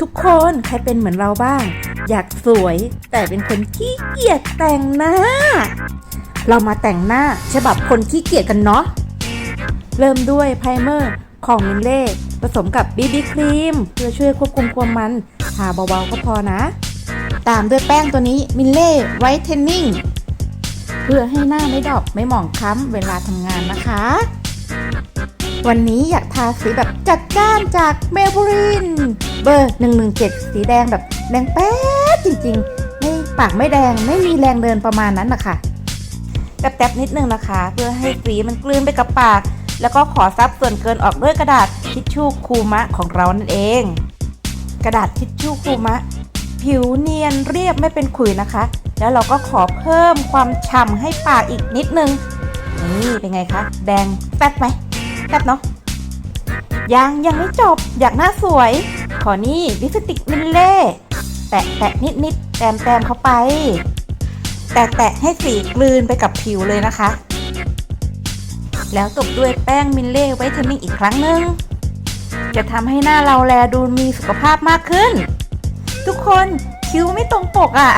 ทุกคนใครเป็นเหมือนเราบ้าง อยากสวยแต่เป็นคนขี้เกียจแต่งหน้า เรามาแต่งหน้าฉบับคนขี้เกียจกันเนาะเริ่มด้วยไพรเมอร์ของมินเล่ผสมกับบีบีครีมเพื่อช่วยควบคุมความมันทาเบาๆก็พอนะ ตามด้วยแป้งตัวนี้มินเล่ไวท์เทนนิ่งเพื่อให้หน้าไม่ดอกไม่หมองคล้ำเวลาทำงานนะคะ วันนี้อยากทาสีแบบจัดจ้านจากเมลบูรินเบอร์ 117 สีแดงแบบแดงแป๊ดจริงๆ ไม่ปากไม่แดงไม่มีแรงเดินประมาณนั้นนะคะแตบๆนิดนึงนะคะ เพื่อให้สีมันกลืนไปกับปาก แล้วก็ขอซับส่วนเกินออกด้วยกระดาษทิชชู่คูมะของเรานั่นเอง กระดาษทิชชู่คูมะ ผิวเนียนเรียบไม่เป็นขุยนะคะ แล้วเราก็ขอเพิ่มความฉ่ำให้ปากอีกนิดนึงนี่เป็นไงคะ แดงแป๊ดไหม แป๊ดเนาะยังยังไม่จบอยากหน้าสวย ขอนี่ลิปสติกมิลเล่แตะแตะนิดนิดแต้มแต้มเข้าไป แตะแตะให้สีกลืนไปกับผิวเลยนะคะ แล้วตบด้วยแป้งมิลเล่ไวท์เทนนิ่งอีกครั้งหนึ่งจะทำให้หน้าเราแลดูมีสุขภาพมากขึ้น ทุกคนคิ้วไม่ตรงปกอะ่ะ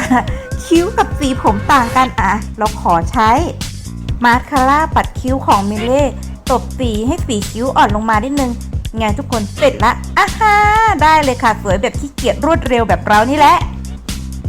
คิ้วกับสีผมต่างกันอะ เราขอใช้มาสคาร่าปัดคิ้วของมิเล่ ตบสีให้สีคิ้วอ่อนลงมานิดนึง ไงทุกคนเสร็จละอะฮะได้เลยค่ะสวยแบบขี้เกียจรวดเร็วแบบเรานี่แหละ